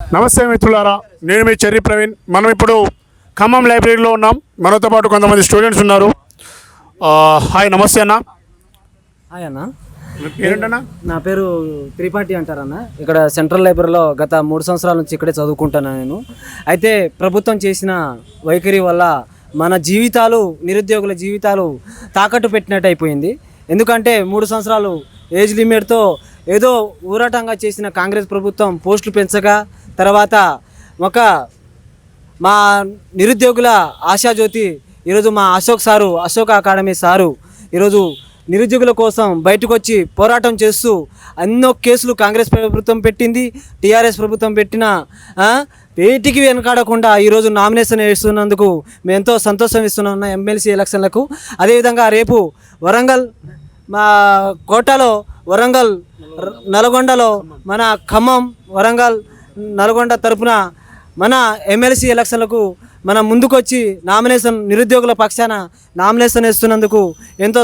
నమస్తే మిత్రులారా నేను మీ చెర్రి ప్రవీణ్. మనం ఇప్పుడు ఖమ్మం లైబ్రరీలో ఉన్నాం. మనతో పాటు కొంతమంది స్టూడెంట్స్ ఉన్నారు. హాయ్ నమస్తే అన్న. హాయ్ అన్న. మీ పేరేంటన్నా? నా పేరు త్రిపాఠి అంటారన్న. ఇక్కడ సెంట్రల్ లైబ్రరీలో గత మూడు సంవత్సరాల నుంచి ఇక్కడే చదువుకుంటాను నేను. అయితే ప్రభుత్వం చేసిన వైఖరి వల్ల మన జీవితాలు నిరుద్యోగుల జీవితాలు తాకట్టు పెట్టినట్టు అయిపోయింది. ఎందుకంటే మూడు సంవత్సరాలు ఏజ్ లిమిట్తో ఏదో ఊరటంగా చేసిన కాంగ్రెస్ ప్రభుత్వం పోస్టులు పెంచగా తర్వాత ఒక మా నిరుద్యోగుల ఆశాజ్యోతి ఈరోజు మా Ashok sir Ashok academy sir ఈరోజు నిరుద్యోగుల కోసం బయటకు వచ్చి పోరాటం చేస్తూ ఎన్నో కేసులు కాంగ్రెస్ ప్రభుత్వం పెట్టింది టీఆర్ఎస్ ప్రభుత్వం పెట్టిన వేటికి వెనకాడకుండా ఈరోజు నామినేషన్ వేస్తున్నందుకు మేము ఎంతో సంతోషం ఇస్తున్నాం ఎమ్మెల్సీ ఎలక్షన్లకు. అదేవిధంగా రేపు వరంగల్ మా కోటలో వరంగల్ నల్గొండలో మన ఖమ్మం వరంగల్ నల్గొండ తరపున మన ఎమ్మెల్సీ ఎలక్షన్లకు మనం ముందుకొచ్చి నామినేషన్ నిరుద్యోగుల పక్షాన నామినేషన్ వేస్తున్నందుకు ఎంతో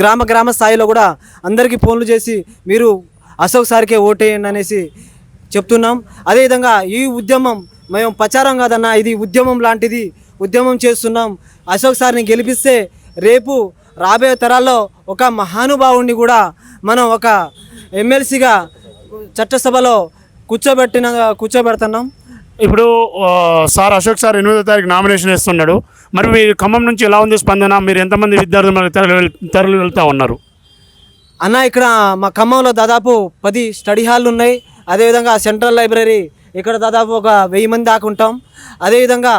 గ్రామ గ్రామ స్థాయిలో కూడా అందరికీ ఫోన్లు చేసి మీరు అశోక్ సార్కే ఓటేయండి అనేసి చెప్తున్నాం. అదేవిధంగా ఈ ఉద్యమం మేము ప్రచారం కాదన్న ఇది ఉద్యమం లాంటిది ఉద్యమం చేస్తున్నాం. అశోక్ సార్ని గెలిపిస్తే రేపు రాబోయే తరాల్లో ఒక మహానుభావుడిని కూడా మనం ఒక ఎమ్మెల్సీగా చట్టసభలో కూర్చోబెట్టిన కూర్చోబెడుతున్నాం. ఇప్పుడు సార్ అశోక్ సార్ ఎనిమిదో తారీఖు నామినేషన్ వేస్తున్నాడు. మరి మీరు ఖమ్మం నుంచి ఎలా ఉంది స్పందన? మీరు ఎంతమంది విద్యార్థులు తరలి వెళ్తా ఉన్నారు? అన్న ఇక్కడ మా ఖమ్మంలో దాదాపు పది స్టడీ హాల్ ఉన్నాయి. అదేవిధంగా సెంట్రల్ లైబ్రరీ ఇక్కడ దాదాపు ఒక వెయ్యి మంది దాకా ఉంటాం. అదేవిధంగా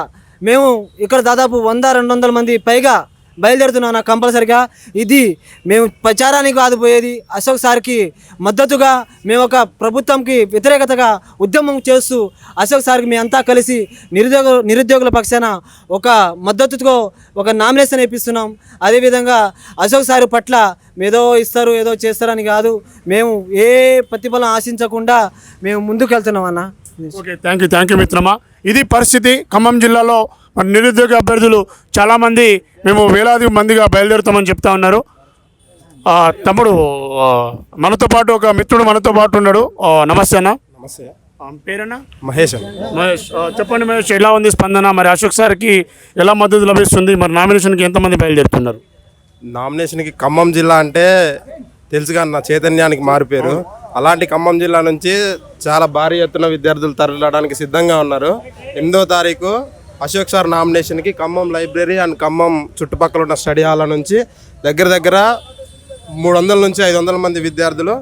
మేము ఇక్కడ దాదాపు వంద రెండు వందల మంది పైగా బయలుదేరుతున్నాను కంపల్సరిగా? ఇది మేము ప్రచారానికి కాదు పోయేది. అశోక్ సార్కి మద్దతుగా మేము ఒక ప్రభుత్వంకి వ్యతిరేకతగా ఉద్యమం చేస్తూ అశోక్ సార్కి మేమంతా కలిసి నిరుద్యోగ నిరుద్యోగుల పక్షాన ఒక మద్దతుతో ఒక నామినేషన్ వేపిస్తున్నాం. అదేవిధంగా అశోక్ సార్ పట్ల ఏదో ఇస్తారు ఏదో చేస్తారని కాదు. మేము ఏ ప్రతిఫలం ఆశించకుండా మేము ముందుకు వెళ్తున్నాం అన్న. Okay thank you thank you మిత్రమా. ఇది పరిస్థితి. ఖమ్మం జిల్లాలో మరి నిరుద్యోగ అభ్యర్థులు చాలామంది మేము వేలాది మందిగా బయలుదేరుతామని చెప్తా ఉన్నారు. ఆ, తమ్ముడు మనతో పాటు ఒక మిత్రుడు మనతో పాటు ఉన్నాడు. నమస్తే అన్న. నమస్తే. ఆ, పేరన్నా? మహేష్ మహేష్. చెప్పండి మహేష్ ఎలా ఉంది స్పందన? మరి అశోక్ సార్కి ఎలా మద్దతు లభిస్తుంది? మరి నామినేషన్కి ఎంతమంది బయలుదేరుతున్నారు? నామినేషన్కి ఖమ్మం జిల్లా అంటే తెలుసుగా నా చైతన్యానికి మారిపోయారు అలాంటి ఖమ్మం జిల్లా నుంచి చాలా భారీ ఎత్తున విద్యార్థులు తరలిడానికి సిద్ధంగా ఉన్నారు. ఎనిమిదో తారీఖు అశోక్ సార్ నామినేషన్కి ఖమ్మం లైబ్రరీ అండ్ ఖమ్మం చుట్టుపక్కల ఉన్న స్టడీ హాల్ నుంచి దగ్గర దగ్గర మూడు వందల నుంచి ఐదు వందల మంది విద్యార్థులు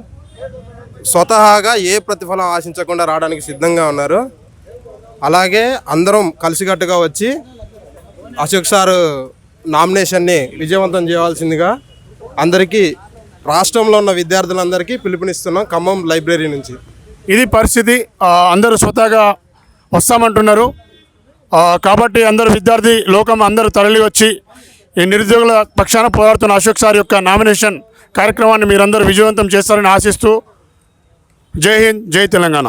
స్వతహాగా ఏ ప్రతిఫలం ఆశించకుండా రావడానికి సిద్ధంగా ఉన్నారు. అలాగే అందరం కలిసికట్టుగా వచ్చి అశోక్ సారు నామినేషన్ని విజయవంతం చేయవలసిందిగా అందరికీ రాష్ట్రంలో ఉన్న విద్యార్థులందరికీ పిలుపునిస్తున్నాం ఖమ్మం లైబ్రరీ నుంచి. ఇది పరిస్థితి అందరూ స్వతహాగా వస్తామంటున్నారు. కాబట్టి అందరూ విద్యార్థి లోకం అందరూ తరలి వచ్చి ఈ నిరుద్యోగుల పక్షాన పోరాడుతున్న అశోక్ సార్ యొక్క నామినేషన్ కార్యక్రమాన్ని మీరందరూ విజయవంతం చేస్తారని ఆశిస్తూ జై హింద్ జై తెలంగాణ.